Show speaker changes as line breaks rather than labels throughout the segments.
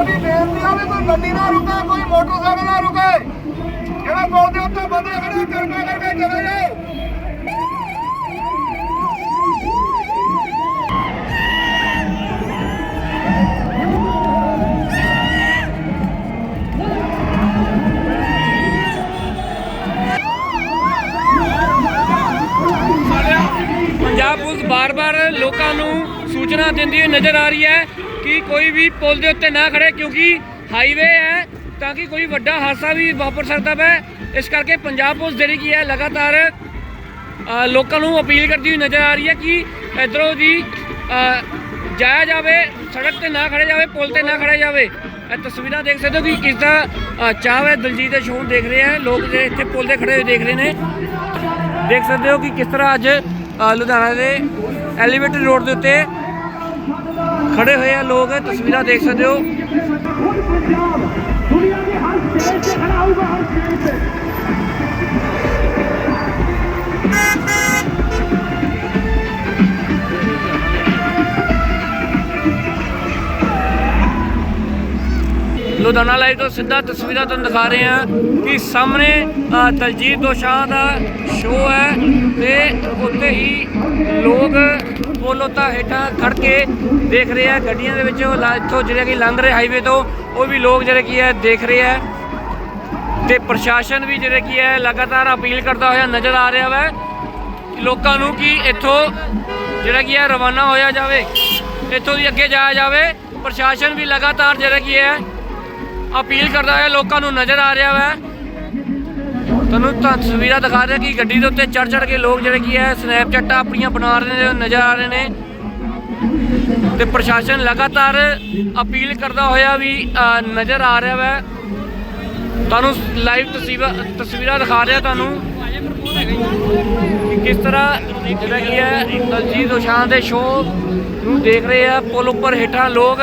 ਸਾਡੀ ਬੇਨਤੀ ਆ ਵੀ ਕੋਈ ਗੱਡੀ ਨਾ ਰੁਕੇ, ਕੋਈ ਮੋਟਰਸਾਈਕਲ ਨਾ ਰੁਕੇ। ਜਿਹੜਾ ਪੁਲ ਦੇ ਉੱਤੇ ਬੰਦੇ ਖੜੇ ਕਿਰਪਾ ਕਰਕੇ ਚਲੇ ਜਾਓ
ਪੰਜਾਬ ਪੁਲਿਸ ਬਾਰ-ਬਾਰ ਲੋਕਾਂ ਨੂੰ ਸੂਚਨਾ ਦਿੰਦੀ ਹੋਈ ਨਜ਼ਰ ਆ ਰਹੀ ਹੈ। ਕਿ ਕੋਈ ਵੀ ਪੁਲ ਦੇ ਉੱਤੇ ਨਾ ਖੜੇ ਕਿਉਂਕਿ ਹਾਈਵੇ ਹੈ, ਤਾਂ ਕਿ ਕੋਈ ਵੱਡਾ ਹਾਦਸਾ ਵੀ ਵਾਪਰ ਸਕਦਾ ਹੈ ਇਸ ਕਰਕੇ ਪੰਜਾਬ ਪੁਲਿਸ ਜਿਹੜੀ ਕੀ ਹੈ, ਲਗਾਤਾਰ ਲੋਕਾਂ ਨੂੰ ਅਪੀਲ ਕਰਦੀ ਹੋਈ ਨਜ਼ਰ ਆ ਰਹੀ ਹੈ ਕਿ ਇਧਰੋਂ ਦੀ ਜਾਇਆ ਜਾਵੇ, ਸੜਕ ਤੇ ਨਾ ਖੜੇ ਜਾਵੇ, ਪੁਲ ਤੇ ਨਾ ਖੜੇ ਜਾਵੇ। ਇਹ ਤਸਵੀਰਾਂ ਦੇਖ ਸਕਦੇ ਹੋ ਕਿ ਕਿਸ ਦਾ ਚਾਹ ਹੈ, ਦਲਜੀਤ ਦੇ ਸ਼ੋਅ ਦੇਖ ਰਹੇ ਆ ਲੋਕ ਜਿਹੜੇ ਇੱਥੇ ਪੁਲ ਤੇ ਖੜੇ ਹੋਏ ਦੇਖ ਰਹੇ ਨੇ। ਦੇਖ ਸਕਦੇ ਹੋ ਕਿ ਕਿਸ ਤਰ੍ਹਾਂ ਅੱਜ ਲੁਧਿਆਣਾ ਦੇ ਐਲੀਵੇਟਡ ਰੋਡ ਦੇ ਉੱਤੇ ਖੜੇ ਹੋਏ ਆ ਲੋਕ ਤਸਵੀਰਾਂ ਦੇਖ ਸਕਦੇ ਹੋ। ਲੁਧਿਆਣਾ ਲਾਈਵ ਤੋਂ ਸਿੱਧਾ ਤਸਵੀਰਾਂ ਤੁਹਾਨੂੰ ਦਿਖਾ ਰਹੇ ਹਾਂ ਕਿ ਸਾਹਮਣੇ ਅ, ਦਲਜੀਤ ਦੋਸ਼ਾਂ ਦਾ ਸ਼ੋਅ ਹੈ ਤੇ ਉੱਤੇ ਹੀ ਲੋਕ ਪੋਲੋਤਾ ਹੇਠਾਂ ਖੜ ਕੇ ਦੇਖ ਰਹੇ ਆ, ਗੱਡੀਆਂ ਦੇ ਵਿੱਚ ਉਹ ਇੱਥੋਂ ਜਿਹੜੇ ਕਿ ਲੰਘ ਰਹੇ ਹਾਈਵੇ ਤੋਂ, ਉਹ ਵੀ ਲੋਕ ਜਿਹੜੇ ਕੀ ਹੈ ਦੇਖ ਰਹੇ ਆ। ਤੇ ਪ੍ਰਸ਼ਾਸਨ ਵੀ ਜਿਹੜੇ ਕੀ ਹੈ ਲਗਾਤਾਰ ਅਪੀਲ ਕਰਦਾ ਹੋਇਆ ਨਜ਼ਰ ਆ ਰਿਹਾ ਵਾ ਲੋਕਾਂ ਨੂੰ ਕਿ ਇੱਥੋਂ ਜਿਹੜਾ ਕੀ ਹੈ ਰਵਾਨਾ ਹੋਇਆ ਜਾਵੇ, ਇੱਥੋਂ ਦੀ ਅੱਗੇ ਜਾਇਆ ਜਾਵੇ। ਪ੍ਰਸ਼ਾਸਨ ਵੀ ਲਗਾਤਾਰ ਜਿਹੜਾ ਕੀ ਹੈ ਅਪੀਲ ਕਰਦਾ ਹੋਇਆ ਲੋਕਾਂ ਨੂੰ ਨਜ਼ਰ ਆ ਰਿਹਾ ਵਾ। ਤੁਹਾਨੂੰ ਤਾਂ ਤਸਵੀਰਾਂ ਦਿਖਾ ਰਿਹਾ ਕਿ ਗੱਡੀ ਦੇ ਉੱਤੇ ਚੜ ਚੜ ਕੇ ਲੋਕ ਜਿਹੜੇ ਕੀ ਹੈ ਸਨੈਪਚੈਟਾਂ ਆਪਣੀਆਂ ਬਣਾ ਰਹੇ ਨੇ, ਨਜ਼ਰ ਆ ਰਹੇ ਨੇ। ਤੇ ਪ੍ਰਸ਼ਾਸਨ ਲਗਾਤਾਰ ਅਪੀਲ ਕਰਦਾ ਹੋਇਆ ਵੀ ਨਜ਼ਰ ਆ ਰਿਹਾ ਵਾ। ਤੁਹਾਨੂੰ ਲਾਈਵ ਤਸਵੀਰਾਂ ਤਸਵੀਰਾਂ ਦਿਖਾ ਰਿਹਾ ਤੁਹਾਨੂੰ ਕਿਸ ਤਰ੍ਹਾਂ ਜਿਹੜਾ ਕੀ ਹੈ ਦਲਜੀਤ ਦੋਸ਼ਾਂ ਦੇ ਸ਼ੋਅ ਨੂੰ ਦੇਖ ਰਹੇ ਆ। ਪੁਲ ਉੱਪਰ ਹੇਠਾਂ ਲੋਕ,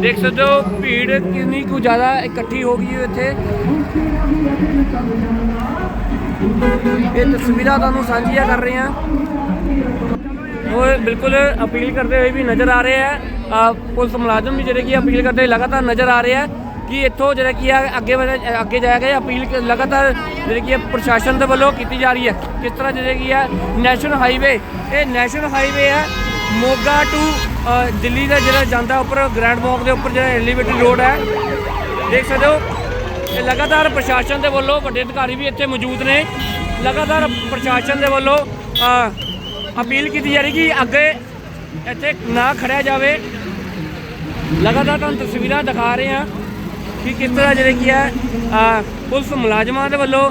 ਦੇਖ ਸਕਦੇ ਹੋ, ਭੀੜ ਕਿੰਨੀ ਕੁ ਜ਼ਿਆਦਾ ਇਕੱਠੀ ਹੋ ਗਈ ਹੈ ਇੱਥੇ। ਇਹ ਤਸਵੀਰਾਂ ਤੁਹਾਨੂੰ ਸਾਂਝੀਆਂ ਕਰ ਰਹੇ ਹਾਂ ਉਹ ਬਿਲਕੁਲ ਅਪੀਲ ਕਰਦੇ ਹੋਏ ਵੀ ਨਜ਼ਰ ਆ ਰਹੇ ਆ ਪੁਲਿਸ ਮੁਲਾਜ਼ਮ ਵੀ ਜਿਹੜੇ ਕੀ ਅਪੀਲ ਕਰਦੇ ਹੋਏ ਲਗਾਤਾਰ ਨਜ਼ਰ ਆ ਰਹੇ ਆ ਕਿ ਇੱਥੋਂ ਜਿਹੜਾ ਕੀ ਆ ਅੱਗੇ ਵਧ- ਅੱਗੇ ਜਾਇਆ ਗਿਆ। ਅਪੀਲ ਲਗਾਤਾਰ ਜਿਹੜੀ ਕੀ ਪ੍ਰਸ਼ਾਸਨ ਦੇ ਵੱਲੋਂ ਕੀਤੀ ਜਾ ਰਹੀ ਹੈ। ਕਿਸ ਤਰ੍ਹਾਂ ਜਿਹੜੇ ਕੀ ਆ ਨੈਸ਼ਨਲ ਹਾਈਵੇ, ਇਹ ਨੈਸ਼ਨਲ ਹਾਈਵੇ ਹੈ ਮੋਗਾ ਟੂ ਦਿੱਲੀ ਦਾ ਜਿਹੜਾ ਜਾਂਦਾ ਉੱਪਰ, ਗ੍ਰੈਂਡ ਵਾਕ ਦੇ ਉੱਪਰ ਜਿਹੜਾ ਐਲੀਵੇਟਡ ਰੋਡ ਹੈ। ਦੇਖ ਸਕਦੇ ਹੋ ਇਹ ਲਗਾਤਾਰ ਪ੍ਰਸ਼ਾਸਨ ਦੇ ਵੱਲੋਂ ਵੱਡੇ ਅਧਿਕਾਰੀ ਵੀ ਇੱਥੇ ਮੌਜੂਦ ਨੇ। ਲਗਾਤਾਰ ਪ੍ਰਸ਼ਾਸਨ ਦੇ ਵੱਲੋਂ ਅਪੀਲ ਕੀਤੀ ਜਾ ਰਹੀ ਕਿ ਅੱਗੇ ਇੱਥੇ ਨਾ ਖੜਿਆ ਜਾਵੇ। ਲਗਾਤਾਰ ਤੁਹਾਨੂੰ ਤਸਵੀਰਾਂ ਦਿਖਾ ਰਹੇ ਹਾਂ ਕਿ ਕਿਸ ਤਰ੍ਹਾਂ ਜਿਹੜੇ ਕੀ ਹੈ ਪੁਲਿਸ ਮੁਲਾਜ਼ਮਾਂ ਦੇ ਵੱਲੋਂ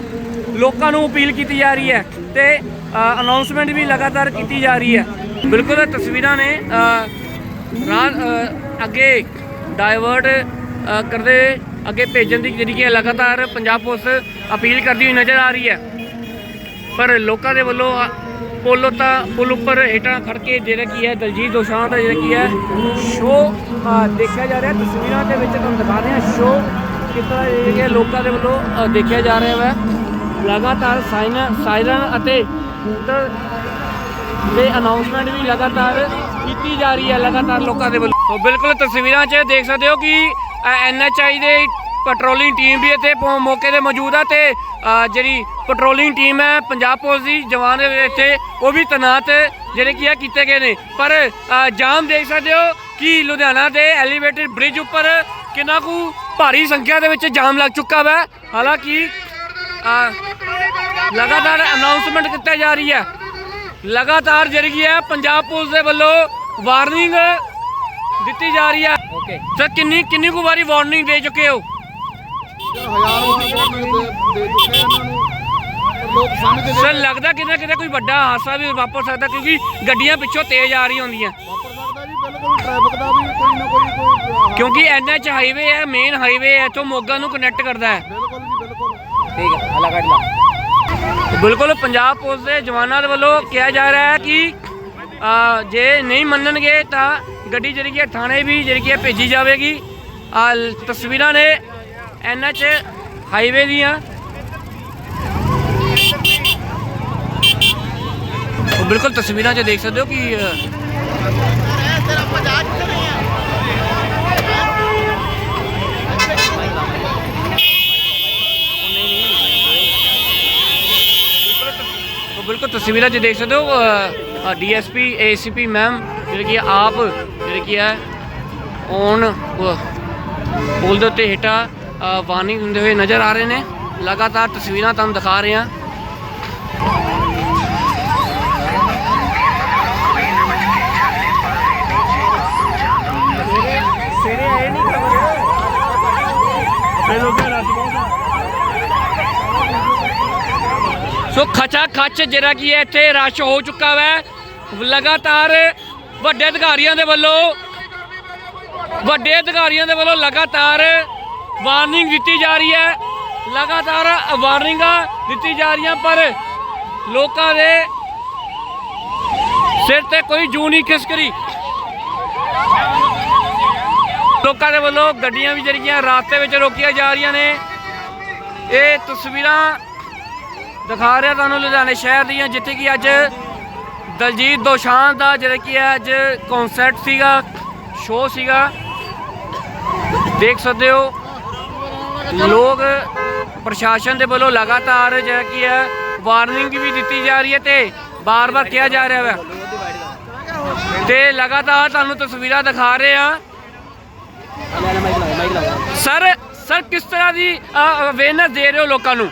ਲੋਕਾਂ ਨੂੰ ਅਪੀਲ ਕੀਤੀ ਜਾ ਰਹੀ ਹੈ ਤੇ ਅਨਾਉਂਸਮੈਂਟ ਵੀ ਲਗਾਤਾਰ ਕੀਤੀ ਜਾ ਰਹੀ ਹੈ। ਬਿਲਕੁਲ ਤਸਵੀਰਾਂ ਨੇ ਰਾਹ ਅੱਗੇ ਡਾਇਵਰਟ ਕਰਦੇ ਅੱਗੇ ਭੇਜਣ ਦੀ ਜਿਹੜੀ ਕਿ ਲਗਾਤਾਰ ਪੰਜਾਬ ਪੁਲਿਸ ਅਪੀਲ ਕਰਦੀ ਹੋਈ ਨਜ਼ਰ ਆ ਰਹੀ ਹੈ। ਪਰ ਲੋਕਾਂ ਦੇ ਵੱਲੋਂ ਪੁਲ ਤਾਂ ਪੁਲ ਉੱਪਰ ਹੇਠਾਂ ਖੜ ਕੇ ਜਿਹੜਾ ਕੀ ਹੈ, ਦਲਜੀਤ ਦੋਸ਼ਾਂ ਦਾ ਜਿਹੜਾ ਕੀ ਹੈ ਸ਼ੋਅ ਦੇਖਿਆ ਜਾ ਰਿਹਾ। ਤਸਵੀਰਾਂ ਦੇ ਵਿੱਚ ਤੁਹਾਨੂੰ ਦਿਖਾ ਰਹੇ ਹਾਂ ਸ਼ੋਅ ਕਿਸ ਤਰ੍ਹਾਂ ਜਿਹੜੇ ਕਿ ਲੋਕਾਂ ਦੇ ਵੱਲੋਂ ਦੇਖਿਆ ਜਾ ਰਿਹਾ ਹੈ ਲਗਾਤਾਰ ਸਾਈਨ, ਸਾਇਰਨ ਅਤੇ ਹੂਟਰ ਅਨਾਉਂਸਮੈਂਟ ਵੀ ਲਗਾਤਾਰ ਕੀਤੀ ਜਾ ਰਹੀ ਹੈ, ਲਗਾਤਾਰ ਲੋਕਾਂ ਦੇ ਵੱਲੋਂ। ਬਿਲਕੁਲ ਤਸਵੀਰਾਂ 'ਚ ਦੇਖ ਸਕਦੇ ਹੋ ਕਿ ਐਨਐਚਆਈ ਦੇ ਪੈਟਰੋਲਿੰਗ ਟੀਮ ਵੀ ਇੱਥੇ ਪਹੁੰ- ਮੌਕੇ ਤੇ ਮੌਜੂਦ ਆ ਤੇ ਅ, ਜਿਹੜੀ ਪੈਟਰੋਲਿੰਗ ਟੀਮ ਹੈ ਪੰਜਾਬ ਪੁਲਿਸ ਦੀ ਜਵਾਨ ਦੇ ਇੱਥੇ ਉਹ ਵੀ ਤੈਨਾਤ ਜਿਹੜੇ ਕੀ ਆ ਕੀਤੇ ਗਏ ਨੇ। ਪਰ ਅ, ਜਾਮ ਦੇਖ ਸਕਦੇ ਹੋ ਕਿ ਲੁਧਿਆਣਾ ਦੇ ਐਲੀਵੇਟਡ ਬ੍ਰਿਜ ਉੱਪਰ ਕਿੰਨਾ ਕੁ ਭਾਰੀ ਸੰਖਿਆ ਦੇ ਵਿੱਚ ਜਾਮ ਲੱਗ ਚੁੱਕਾ ਵਾ। ਹਾਲਾਂਕਿ ਅ, ਲਗਾਤਾਰ ਅਨਾਉਂਸਮੈਂਟ ਕੀਤਾ ਜਾ ਰਹੀ ਹੈ। ਲਗਾਤਾਰ ਜਿਹੜੀ ਕੀ ਹੈ ਪੰਜਾਬ ਪੁਲਿਸ ਦੇ ਵੱਲੋਂ ਵਾਰਨਿੰਗ ਦਿੱਤੀ ਜਾ ਰਹੀ ਹੈ। ਓਕੇ ਸਰ ਕਿੰਨੀ ਕਿੰਨੀ ਕੁ ਵਾਰੀ ਵਾਰਨਿੰਗ ਦੇ ਚੁੱਕੇ ਹੋ?
ਹਜ਼ਾਰ ਵਾਰ ਵਾਰਨਿੰਗ ਦੇ ਦੇ ਚੁੱਕੇ ਆ ਇਹਨਾਂ ਨੂੰ। ਪਰ ਲੋਕ ਸਮਝਦੇ
ਸਰ ਲੱਗਦਾ ਕਿਤੇ ਨਾ ਕਿਤੇ ਕੋਈ ਵੱਡਾ ਹਾਦਸਾ ਵੀ ਵਾਪਰ ਸਕਦਾ ਕਿਉਂਕਿ ਗੱਡੀਆਂ ਪਿੱਛੋਂ ਤੇਜ਼ ਆ ਰਹੀਆਂ ਹੁੰਦੀਆਂ।
ਵਾਪਰ ਸਕਦਾ ਜੀ ਬਿਲਕੁਲ ਟ੍ਰੈਫਿਕ ਦਾ ਵੀ ਕੋਈ ਨਾ ਕੋਈ ਕੋਈ
ਕਿਉਂਕਿ ਐਨਐਚ ਹਾਈਵੇ ਹੈ ਮੇਨ ਹਾਈਵੇ ਹੈ ਇੱਥੋਂ ਮੋਗਾ ਨੂੰ ਕਨੈਕਟ ਕਰਦਾ ਹੈ।
ਬਿਲਕੁਲ ਜੀ ਬਿਲਕੁਲ।
ਠੀਕ ਹੈ ਹਲਾ ਕੱਢ ਲਾ। ਬਿਲਕੁਲ ਪੰਜਾਬ ਪੁਲਿਸ ਦੇ ਜਵਾਨਾਂ ਦੇ ਵੱਲੋਂ ਕਿਹਾ ਜਾ ਰਿਹਾ ਹੈ ਕਿ ਅ, ਜੇ ਨਹੀਂ ਮੰਨਣਗੇ ਤਾਂ ਗੱਡੀ ਜਿਹੜੀ ਕਿ ਥਾਣੇ ਵੀ ਜਿਹੜੀ ਕਿ ਭੇਜੀ ਜਾਵੇਗੀ। ਆ ਤਸਵੀਰਾਂ ਨੇ ਐਨਐਚ ਹਾਈਵੇ ਦੀਆਂ। ਬਿਲਕੁਲ ਤਸਵੀਰਾਂ 'ਚ ਦੇਖ ਸਕਦੇ ਹੋ ਕਿ ਬਿਲਕੁਲ ਤਸਵੀਰਾਂ 'ਚ ਦੇਖ ਸਕਦੇ ਹੋ ਡੀਐਸਪੀ, ਏਸੀਪੀ ਮੈਮ, ਜਿਹੜੇ ਕਿ ਆਪ ਜਿਹੜੇ ਕੀ ਹੈ ਔਨ ਪੁਲ ਦੇ ਉੱਤੇ ਹੇਠਾਂ ਵਾਰਨਿੰਗ ਦਿੰਦੇ ਹੋਏ ਨਜ਼ਰ ਆ ਰਹੇ ਨੇ। ਲਗਾਤਾਰ ਤਸਵੀਰਾਂ ਤੁਹਾਨੂੰ ਦਿਖਾ ਰਹੇ ਹਾਂ। ਸੋ ਖਚਾ ਖਚ ਜਿਹੜਾ ਕੀ ਹੈ ਇੱਥੇ ਰਸ਼ ਹੋ ਚੁੱਕਾ ਹੈ ਲਗਾਤਾਰ ਵੱਡੇ ਅਧਿਕਾਰੀਆਂ ਦੇ ਵੱਲੋਂ, ਵੱਡੇ ਅਧਿਕਾਰੀਆਂ ਦੇ ਵੱਲੋਂ ਲਗਾਤਾਰ ਵਾਰਨਿੰਗ ਦਿੱਤੀ ਜਾ ਰਹੀ ਹੈ। ਲਗਾਤਾਰ ਵਾਰਨਿੰਗਾਂ ਦਿੱਤੀ ਜਾ ਰਹੀਆਂ, ਪਰ ਲੋਕਾਂ ਦੇ ਸਿਰ ਤੇ ਕੋਈ ਜੂ ਨਹੀਂ ਖਿਸਕਰੀ। ਲੋਕਾਂ ਦੇ ਵੱਲੋਂ ਗੱਡੀਆਂ ਵੀ ਜਿਹੜੀਆਂ ਰਾਸਤੇ ਵਿੱਚ ਰੋਕੀਆਂ ਜਾ ਰਹੀਆਂ ਨੇ। ਇਹ ਤਸਵੀਰਾਂ ਦਿਖਾ ਰਿਹਾ ਤੁਹਾਨੂੰ ਲੁਧਿਆਣੇ ਸ਼ਹਿਰ ਦੀਆਂ, ਜਿੱਥੇ ਕਿ ਅੱਜ ਦਲਜੀਤ ਦੋਸ਼ਾਨ ਦਾ ਜਿਹੜਾ ਕੀ ਹੈ ਅੱਜ ਕਨਸਰਟ ਸੀਗਾ ਸ਼ੋਅ ਸੀਗਾ। ਦੇਖ ਸਕਦੇ ਹੋ, ਲੋਕ ਪ੍ਰਸ਼ਾਸਨ ਦੇ ਵੱਲੋਂ ਲਗਾਤਾਰ ਜਿਹੜਾ ਕੀ ਹੈ ਵਾਰਨਿੰਗ ਵੀ ਦਿੱਤੀ ਜਾ ਰਹੀ ਹੈ ਤੇ ਬਾਰ-ਬਾਰ ਕਿਹਾ ਜਾ ਰਿਹਾ ਹੈ ਤੇ ਲਗਾਤਾਰ ਤੁਹਾਨੂੰ ਤਸਵੀਰਾਂ ਦਿਖਾ ਰਹੇ ਆ ਸਰ ਸਰ ਕਿਸ ਤਰ੍ਹਾਂ ਦੀ ਅਵੇਅਰਨੈਸ ਦੇ ਰਹੇ ਹੋ ਲੋਕਾਂ ਨੂੰ?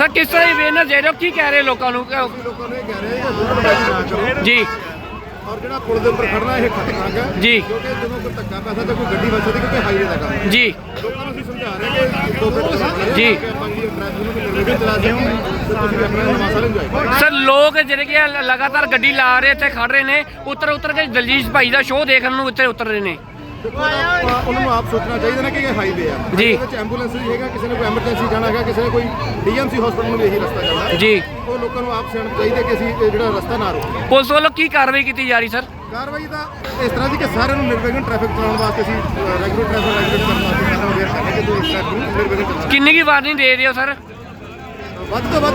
ਸਰ ਕਿਸ ਤਰ੍ਹਾਂ ਦੀ ਅਵੇਅਰਨੈਸ ਦੇ ਰਹੇ ਹੋ? ਕੀ ਕਹਿ ਰਹੇ ਹੋ ਲੋਕਾਂ ਨੂੰ?
ਲੋਕਾਂ ਨੂੰ ਇਹ ਕਹਿ ਰਹੇ ਕਿ ਰੋਡ ਬੈਠ ਨਾ ਕਰੋ
ਜੀ।
ਔਰ ਜਿਹੜਾ ਪੁਲ ਦੇ ਉੱਪਰ ਖੜਨਾ ਇਹ ਖਤਰਨਾਕ ਹੈ।
ਜੀ।
ਕਿਉਂਕਿ ਜਦੋਂ ਕੋਈ ਧੱਕਾ ਪੈਸਾ ਤੇ ਕੋਈ ਗੱਡੀ ਵੱਜ ਸਕਦੀ ਕਿਉਂਕਿ ਹਾਈਵੇ ਦਾ ਕੰਮ ਹੈ।
ਜੀ।
ਲੋਕਾਂ ਨੂੰ ਅਸੀਂ ਸਮਝਾ ਰਹੇ ਕਿ ਦੋ ਮਿੰਟ ਚਲਾਉਣਾ
ਜੀ।
ਕਿ ਜੀ ਟ੍ਰੈਫਿਕ ਨੂੰ ਵੀ ਨਿਰਵਿਘਨ ਚਲਾ ਸਕੀਏ ਤੇ ਤੁਸੀਂ ਆਪਣਾ ਨਵਾਂ ਸਾਲ ਇੰਜੋਏ ਕਰੋ
ਸਰ ਲੋਕ ਜਿਹੜੇ ਕਿ ਲਗਾਤਾਰ ਗੱਡੀ ਲਾ ਰਹੇ ਇੱਥੇ ਖੜ ਰਹੇ ਨੇ ਉੱਤਰ ਉੱਤਰ ਕੇ ਦਲਜੀਤ ਭਾਈ ਦਾ ਸ਼ੋਅ ਦੇਖਣ ਨੂੰ ਇੱਥੇ ਉਤਰ ਰਹੇ ਨੇ।
ਦੇਖੋ ਆਪਾਂ ਉਹਨਾਂ ਨੂੰ ਆਪ ਸੋਚਣਾ ਚਾਹੀਦਾ ਨਾ ਕਿ ਇਹ ਹਾਈਵੇ ਆ।
ਜੀ।
ਇਹਦੇ ਵਿੱਚ ਐਂਬੂਲੈਂਸ ਵੀ ਹੈਗਾ ਕਿਸੇ ਨੇ ਕੋਈ ਐਮਰਜੈਂਸੀ ਜਾਣਾ ਹੈਗਾ ਕਿਸੇ ਨੇ ਕੋਈ ਡੀਐਮਸੀ ਹਸਪਤਾਲ ਨੂੰ ਵੀ ਇਹੀ ਰਸਤਾ ਜਾਂਦਾ ਹੈ।
ਜੀ।
ਉਹ ਲੋਕਾਂ ਨੂੰ ਆਪ ਸਿਆਣਪ ਚਾਹੀਦਾ ਕਿ ਅਸੀਂ ਇਹ ਜਿਹੜਾ ਰਸਤਾ ਨਾ ਰੋਕੀਏ।
ਪੁਲਿਸ ਵੱਲੋਂ ਕੀ ਕਾਰਵਾਈ ਕੀਤੀ ਜਾ ਰਹੀ ਸਰ?
ਕਾਰਵਾਈ ਤਾਂ ਇਸ ਤਰ੍ਹਾਂ ਦੀ ਕਿ ਸਾਰਿਆਂ ਨੂੰ ਨਿਰਵਿਘਨ ਟ੍ਰੈਫਿਕ ਚਲਾਉਣ ਵਾਸਤੇ ਅਸੀਂ ਰੈਗੂਲਰ ਟ੍ਰੈਫਿਕ ਰੈਗੂਲੇਟ ਕਰਨ ਵਾਸਤੇ ਸਾਰਿਆਂ ਨੂੰ ਅਵੇਅਰ ਕਰਨਾ ਕਿ ਤੁਸੀਂ ਇਸ ਟ੍ਰੈਫਿਕ ਨੂੰ ਨਿਰਵਿਘਨ ਚਲਾਓ
ਕਿੰਨੀ ਕੀ ਵਾਰਨਿੰਗ ਦੇ ਰਹੇ ਹੋ ਸਰ?
ਵੱਧ ਤੋਂ ਵੱਧ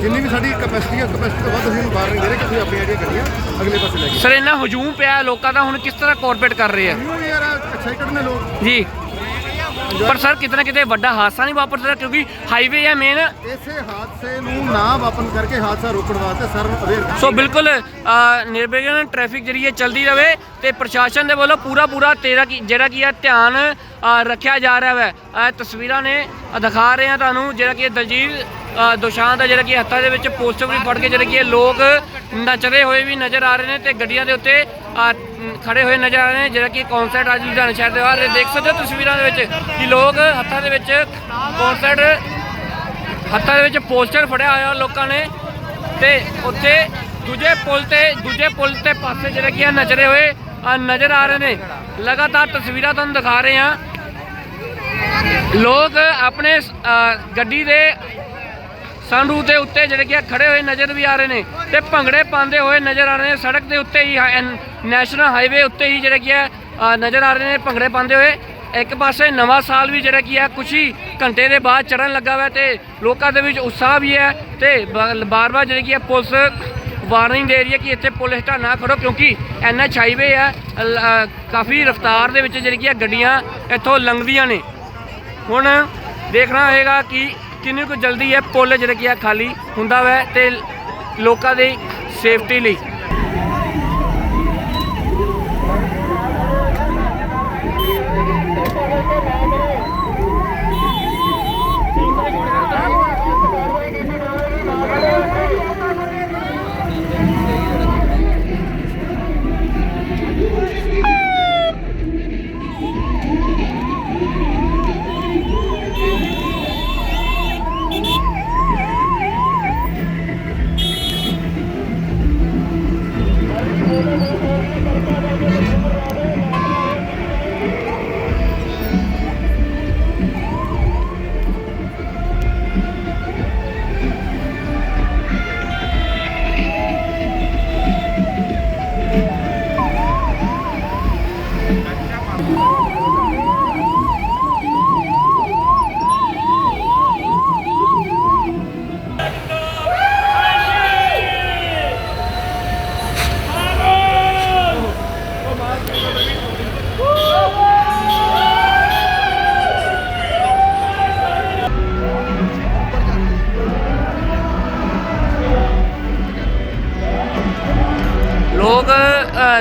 ਜਿੰਨੀ ਵੀ ਸਾਡੀ ਕਪੈਸਿਟੀ ਹੈ ਕਪੈਸਿਟੀ ਤੋਂ ਵੱਧ ਅਸੀਂ ਇਹਨੂੰ ਬਾਹਰ ਨਹੀਂ ਦੇ ਰਹੇ ਕਿ ਤੁਸੀਂ ਆਪਣੀ ਆਈਡੀਆ ਗੱਡੀਆਂ ਅਗਲੇ ਪਾਸੇ ਲੈ ਕੇ
ਸਰ ਇੰਨਾ ਹਜੂਮ ਪਿਆ ਲੋਕਾਂ ਦਾ ਹੁਣ ਕਿਸ ਤਰ੍ਹਾਂ ਕੋਆਪਰੇਟ ਕਰ ਰਹੇ ਆ?
ਨਿਊ ਯਾਰ ਐਕਸਾਈਟਡ ਨੇ ਲੋਕ।
ਜੀ। ਪਰ ਸਰ ਕਿਤਨਾ ਕਿਤੇ ਵੱਡਾ ਹਾਦਸਾ ਨਹੀਂ ਵਾਪਰ ਸਕਦਾ ਕਿਉਂਕਿ ਹਾਈਵੇ ਹੈ ਮੇਨ
ਇਸੇ ਹਾਦਸੇ ਨੂੰ ਨਾ ਵਾਪਨ ਕਰਕੇ ਹਾਦਸਾ ਰੋਕਣ ਵਾਸਤੇ ਸਾਰਿਆਂ ਨੂੰ ਅਵੇਅਰ
ਸੋ ਬਿਲਕੁਲ ਅ, ਨਿਰਵਿਘਨ ਟ੍ਰੈਫਿਕ ਜਿਹੜੀ ਹੈ ਚੱਲਦੀ ਰਵੇ ਤੇ ਪ੍ਰਸ਼ਾਸਨ ਦੇ ਵੱਲੋਂ ਪੂਰਾ ਪੂਰਾ ਤੇਰਾ ਕੀ ਜਿਹੜਾ ਕੀ ਹੈ ਧਿਆਨ ਅ, ਰੱਖਿਆ ਜਾ ਰਿਹਾ ਹੈ। ਇਹ ਤਸਵੀਰਾਂ ਨੇ ਦਿਖਾ ਰਹੇ ਹਾਂ ਤੁਹਾਨੂੰ ਜਿਹੜਾ ਕਿ ਦਲਜੀਤ ਦੁਸ਼ਾਂਤ ਦੋਸ਼ਾਨ ਦਾ ਜਿਹੜਾ ਕਿ ਹੱਥਾਂ ਦੇ ਵਿੱਚ ਪੋਸਟਰ ਵੀ ਫੜ ਕੇ ਜਿਹੜੇ ਕਿ ਲੋਕ ਨੱਚਦੇ ਹੋਏ ਵੀ ਨਜ਼ਰ ਆ ਰਹੇ ਨੇ ਤੇ ਗੱਡੀਆਂ ਦੇ ਉੱਤੇ ਖੜੇ ਹੋਏ ਨਜ਼ਰ ਆ ਰਹੇ ਨੇ ਜਿਹੜਾ ਕਿ ਕਨਸਰਟ ਅੱਜ ਲੁਧਿਆਣਾ ਸ਼ਹਿਰ ਦੇ ਬਾਹਰ ਦੇਖ ਸਕਦੇ ਹੋ ਤਸਵੀਰਾਂ ਦੇ ਵਿੱਚ ਕਿ ਲੋਕ ਹੱਥਾਂ ਦੇ ਵਿੱਚ ਕਨਸਰਟ ਹੱਥਾਂ ਦੇ ਵਿੱਚ ਪੋਸਟਰ ਫੜਿਆ ਹੋਇਆ ਲੋਕਾਂ ਨੇ ਤੇ ਉੱਥੇ ਦੂਜੇ ਪੁਲ ਤੇ, ਦੂਜੇ ਪੁਲ ਤੇ ਪਾਸੇ ਜਿਹੜੇ ਕਿ ਆ ਨਜ਼ਰੇ ਹੋਏ ਨਜ਼ਰ ਆ ਰਹੇ ਨੇ। ਲਗਾਤਾਰ ਤਸਵੀਰਾਂ ਤੁਹਾਨੂੰ ਦਿਖਾ ਰਹੇ ਹਾਂ ਲੋਕ ਆਪਣੇ ਅ, ਗੱਡੀ ਦੇ ਸੰਰੂ ਦੇ ਉੱਤੇ ਜਿਹੜੇ ਕਿ ਆ ਖੜੇ ਹੋਏ ਨਜ਼ਰ ਵੀ ਆ ਰਹੇ ਨੇ ਤੇ ਭੰਗੜੇ ਪਾਉਂਦੇ ਹੋਏ ਨਜ਼ਰ ਆ ਰਹੇ ਨੇ। ਸੜਕ ਦੇ ਉੱਤੇ ਹੀ ਨੈਸ਼ਨਲ ਹਾਈਵੇ ਉੱਤੇ ਹੀ ਜਿਹੜੇ ਕਿ ਆ ਅ, ਨਜ਼ਰ ਆ ਰਹੇ ਨੇ ਭੰਗੜੇ ਪਾਉਂਦੇ ਹੋਏ। ਇੱਕ ਪਾਸੇ ਨਵਾਂ ਸਾਲ ਵੀ ਜਿਹੜਾ ਕੀ ਹੈ ਕੁਛ ਹੀ ਘੰਟੇ ਦੇ ਬਾਅਦ ਚੜਨ ਲੱਗਾ ਹੋਇਆ ਤੇ ਲੋਕਾਂ ਦੇ ਵਿੱਚ ਉਤਸ਼ਾਹ ਵੀ ਹੈ ਤੇ ਬਾਰ-ਬਾਰ ਜਿਹੜੀ ਕੀ ਆ ਪੁਲਿਸ ਵਾਰਨਿੰਗ ਦੇ ਰਹੀ ਹੈ ਕਿ ਇੱਥੇ ਪੁਲਿਸ ਹਟਾ ਨਾ ਖੜੋ ਕਿਉਂਕਿ ਐਨਐਚ ਹਾਈਵੇ ਹੈ ਅਲ- ਅ, ਕਾਫੀ ਰਫ਼ਤਾਰ ਦੇ ਵਿੱਚ ਜਿਹੜੀ ਕੀ ਆ ਗੱਡੀਆਂ ਇੱਥੋਂ ਲੰਘਦੀਆਂ ਨੇ। ਹੁਣ ਦੇਖਣਾ ਹੋਏਗਾ ਕਿ ਕਿੰਨੀ ਕੁ ਜਲਦੀ ਇਹ ਪੁਲ ਜਿਹੜਾ ਕੀ ਆ ਖਾਲੀ ਹੁੰਦਾ ਵੈ ਤੇ ਲੋਕਾਂ ਦੀ ਸੇਫਟੀ ਲਈ।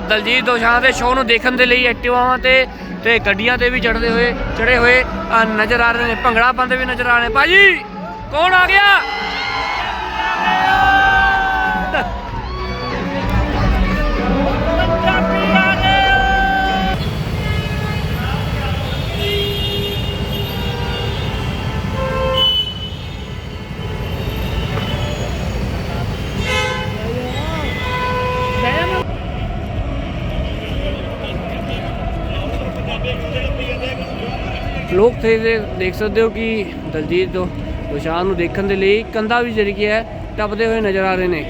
ਦਲਜੀਤ ਦੋਸ਼ਾਂ ਦੇ ਸ਼ੋਅ ਨੂੰ ਦੇਖਣ ਦੇ ਲਈ ਐਕਟਿਵਾਵਾਂ ਤੇ ਤੇ ਗੱਡੀਆਂ ਤੇ ਵੀ ਚੜਦੇ ਹੋਏ ਚੜੇ ਹੋਏ ਨਜ਼ਰ ਆ ਰਹੇ ਨੇ, ਭੰਗੜਾ ਪਾਉਂਦੇ ਵੀ ਨਜ਼ਰ ਆ ਰਹੇ ਨੇ। ਭਾਜੀ, ਕੌਣ ਆ ਗਿਆ? ਲੋਕ ਥੇ ਦੇ- ਦੇਖ ਸਕਦੇ ਹੋ ਕਿ ਦਲਜੀਤ ਦੋ ਦੋਸ਼ਾਂ ਨੂੰ ਦੇਖਣ ਦੇ ਲਈ ਕੰਧਾਂ ਵੀ ਜਿਹੜੀ ਕੀ ਹੈ ਟੱਪਦੇ ਹੋਏ ਨਜ਼ਰ ਆ ਰਹੇ ਨੇ।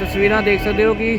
ਤਸਵੀਰਾਂ ਦੇਖ ਸਕਦੇ ਹੋ ਕਿ